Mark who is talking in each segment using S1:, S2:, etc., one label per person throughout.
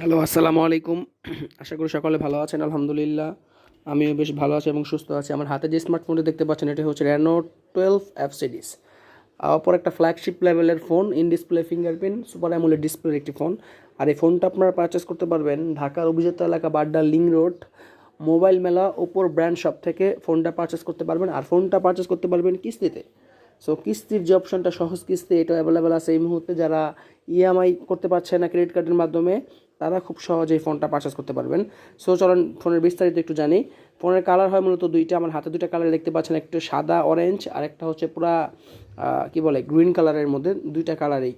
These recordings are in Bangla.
S1: হ্যালো, আসসালামু আলাইকুম। আশা করি সকলে ভালো আছেন, আলহামদুলিল্লাহ। আমিও বেশ ভালো আছি এবং সুস্থ আছি। আমার হাতে যে স্মার্টফোনটি দেখতে পাচ্ছেন, এটা হচ্ছে রেনো টুয়েলভ অ্যাপ সিরিজ অপর একটা ফ্ল্যাগশিপ লেভেলের phone in display fingerprint super AMOLED ডিসপ্লের একটি ফোন আর এই ফোনটা আপনারা পারচেস করতে পারবেন ঢাকার অভিজাত এলাকা বাড্ডা লিং রোড মোবাইল মেলা ওপর ব্র্যান্ড শপ থেকে ফোনটা পারচেস করতে পারবেন। আর ফোনটা পারচেস করতে পারবেন কিস্তিতে। সো কিস্তির যে অপশনটা সহজ কিস্তি এটা অ্যাভেলেবেল আছে এই মুহূর্তে। যারা ইএমআই করতে পারছে না ক্রেডিট কার্ডের মাধ্যমে তারা খুব সহজেই ফোনটা পারচেস করতে পারবেন। সো চলুন ফোনের বিস্তারিত একটু জানি। ফোনের কালার হয় মূলত দুইটা। আমার হাতে দুইটা কালার দেখতে পাচ্ছেন, একটা সাদা অরেঞ্জ আর একটা হচ্ছে পুরা কি বলে গ্রিন কালারের মধ্যে দুইটা কালারেই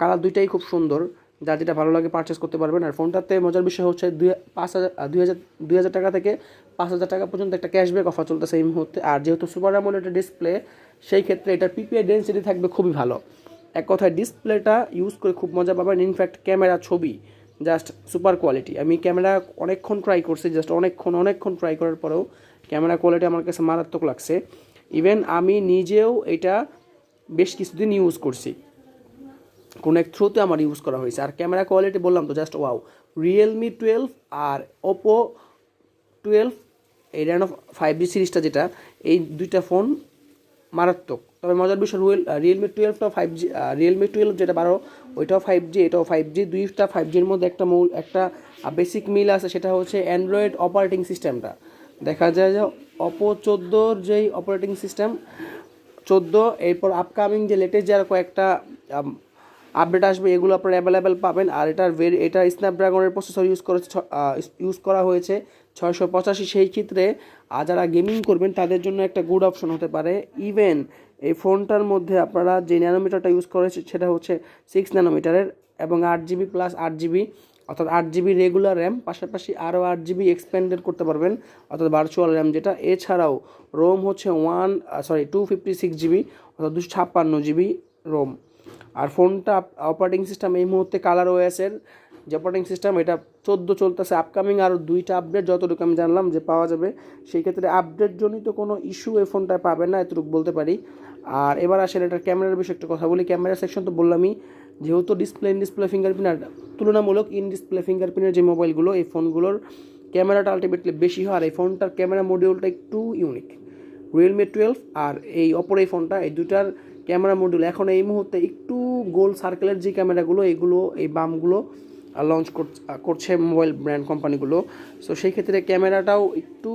S1: কালার দুইটাই খুব সুন্দর। যার যেটা ভালো লাগে পারচেস করতে পারবেন। আর ফোনটাতে মজার বিষয় হচ্ছে দুই, পাঁচ হাজার দুই হাজার দুই হাজার টাকা থেকে পাঁচ হাজার টাকা পর্যন্ত একটা ক্যাশব্যাক অফার চলতেছে এই মুহূর্তে। আর যেহেতু সুপার অ্যামোলেড ডিসপ্লে সেই ক্ষেত্রে এটার পিপিআই ডেন্সিটি থাকবে খুবই ভালো। এক কথায় ডিসপ্লেটা ইউজ করে খুব মজা পাবেন। ইনফ্যাক্ট ক্যামেরা ছবি জাস্ট সুপার কোয়ালিটি। আমি ক্যামেরা অনেকক্ষণ ট্রাই করছি, জাস্ট অনেকক্ষণ অনেকক্ষণ ট্রাই করার পরেও ক্যামেরা কোয়ালিটি আমার কাছে মারাত্মক লাগছে। ইভেন আমি নিজেও এটা বেশ কিছুদিন ইউজ করছি। কোনো এক থ্রুতে আমার ইউজ করা হয়েছে। আর ক্যামেরা কোয়ালিটি বললাম তো, জাস্ট ওয়াও রিয়েলমি টুয়েলভ আর ওপো টুয়েলভ এই র্যানো ফাইভ জি সিরিজটা যেটা, এই দুইটা ফোন মারাত্মক। তবে মজার বিষয়, রুয়েল রিয়েলমি টুয়েলভটাও ফাইভ জি রিয়েলমি টুয়েলভ যেটা বারো, ওইটাও ফাইভ জি এটাও ফাইভ জি দুইটা ফাইভ জির মধ্যে একটা মূল, একটা বেসিক মিল আছে, সেটা হচ্ছে অ্যান্ড্রয়েড অপারেটিং সিস্টেমটা দেখা যায় যে অপো চোদ্দোর যেই অপারেটিং সিস্টেম চোদ্দ, এরপর আপকামিং যে লেটেস্ট যারা কয়েকটা আপডেট আসবে, এগুলো আপনারা অ্যাভেলেবেল পাবেন। আর এটার ভেরি এটা স্ন্যাপড্রাগনের প্রসেসর ইউজ করেছে ইউজ করা হয়েছে ছয়শো পঁচাশি। সেই ক্ষেত্রে আর যারা গেমিং করবেন, তাদের জন্য একটা গুড অপশন হতে পারে। ইভেন এই ফোনটার মধ্যে আপনারা যে ন্যানোমিটারটা ইউজ করেছে, সেটা হচ্ছে সিক্স ন্যানোমিটারের এবং আট জিবি প্লাস আট জিবি অর্থাৎ আট জিবি রেগুলার র্যাম পাশাপাশি আরও আট জিবি এক্সপেন্ডেড করতে পারবেন, অর্থাৎ ভার্চুয়াল র্যাম যেটা। এছাড়াও রোম হচ্ছে one sorry two fifty six GB অর্থাৎ দুশো ছাপ্পান্ন জিবি রোম আর ফোনটা অপারেটিং সিস্টেম এই মুহূর্তে কালার ওএসের যে অপারেটিং সিস্টেম এটা চোদ্দ চলতেছে আপকামিং আরও দুইটা আপডেট যতটুকু আমি জানলাম যে পাওয়া যাবে। সেই ক্ষেত্রে আপডেট জনিত কোনো ইস্যু এই ফোনটায় পাবেন না, এতটুকু বলতে পারি। আর এবার আসেন এটার ক্যামেরার বিষয়ে একটা কথা বলি। ক্যামেরা সেকশন তো বললামই, যেহেতু ডিসপ্লে ইন ডিসপ্লে ফিঙ্গারপ্রিন্ট আর তুলনামূলক ইন ডিসপ্লে ফিঙ্গারপ্রিন্টের যে মোবাইলগুলো এই ফোনগুলোর ক্যামেরাটা আলটিমেটলি বেশি হয়। আর এই ফোনটার ক্যামেরা মডিউলটা একটু ইউনিক রিয়েলমি টুয়েলভ আর এই অপর এই ফোনটা এই দুটার ক্যামেরা মডিউল এখন এই মুহূর্তে একটু গোল সার্কেলের যে ক্যামেরাগুলো, এগুলো, এই বামগুলো লঞ্চ করছে মোবাইল ব্র্যান্ড কোম্পানিগুলো সো সেই ক্ষেত্রে ক্যামেরাটাও একটু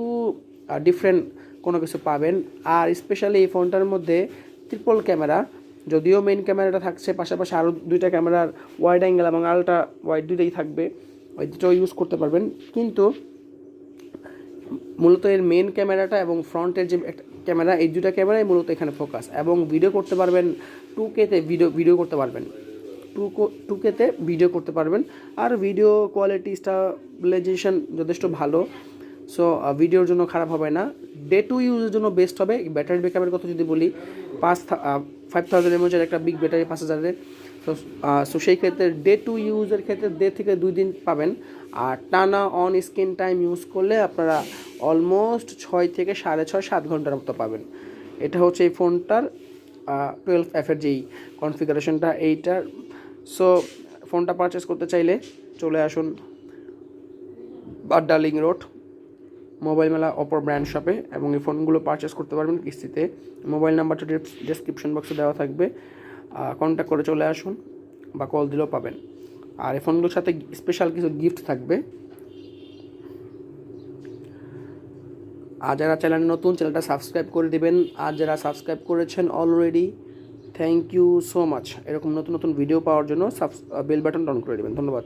S1: ডিফারেন্ট কোনো কিছু পাবেন। আর স্পেশালি এই ফোনটার মধ্যে ট্রিপল ক্যামেরা, যদিও মেইন ক্যামেরাটা থাকছে, পাশাপাশি আরও দুইটা ক্যামেরার ওয়াইড অ্যাঙ্গেল এবং আলট্রা ওয়াইড দুইটাই থাকবে, ওই দুটোও ইউজ করতে পারবেন। কিন্তু মূলত এর মেন ক্যামেরাটা এবং ফ্রন্টের যে ক্যামেরা, এই দুটা ক্যামেরাই মূলত এখানে ফোকাস এবং ভিডিও করতে পারবেন টু কেতে ভিডিও ভিডিও করতে পারবেন। টু টু কেতে ভিডিও করতে পারবেন। আর ভিডিও কোয়ালিটি স্টাবিলাইজেশন যথেষ্ট ভালো। সো ভিডিওর জন্য খারাপ হবে না। ডে টু ইউজের জন্য বেস্ট হবে। ব্যাটারি ব্যাকআপের কথা যদি বলি, পাঁচ ফাইভ থাউজেন্ড এমএচের একটা বিগ ব্যাটারি পাঁচ হাজারের। তো সো সেই ক্ষেত্রে ডে টু ইউজের ক্ষেত্রে ডে থেকে দুই দিন পাবেন। আর টানা অন স্ক্রিন টাইম ইউজ করলে আপনারা অলমোস্ট ছয় থেকে সাড়ে ছয়, সাত ঘণ্টার মতো পাবেন। এটা হচ্ছে এই ফোনটার টুয়েলভ এফের যেই কনফিগারেশনটা এইটার সো ফোনটা পারচেস করতে চাইলে চলে আসুন বাড্ডা লিং রোড মোবাইল মেলা অপর ব্র্যান্ড শপে এবং এই ফোনগুলো পারচেস করতে পারবেন কিস্তিতে। মোবাইল নাম্বারটা ডেসক্রিপশন বক্সে দেওয়া থাকবে। কন্ট্যাক্ট করে চলে আসুন বা কল দিলেও পাবেন। আর এই ফোনগুলোর সাথে স্পেশাল কিছু গিফট থাকবে। আর যারা চ্যানেল নতুন চ্যানেলটা সাবস্ক্রাইব করে দিবেন। আর যারা সাবস্ক্রাইব করেছেন already thank you so much এরকম নতুন নতুন ভিডিও পাওয়ার জন্য সাবস বেল বাটন অন করে দেবেন। ধন্যবাদ।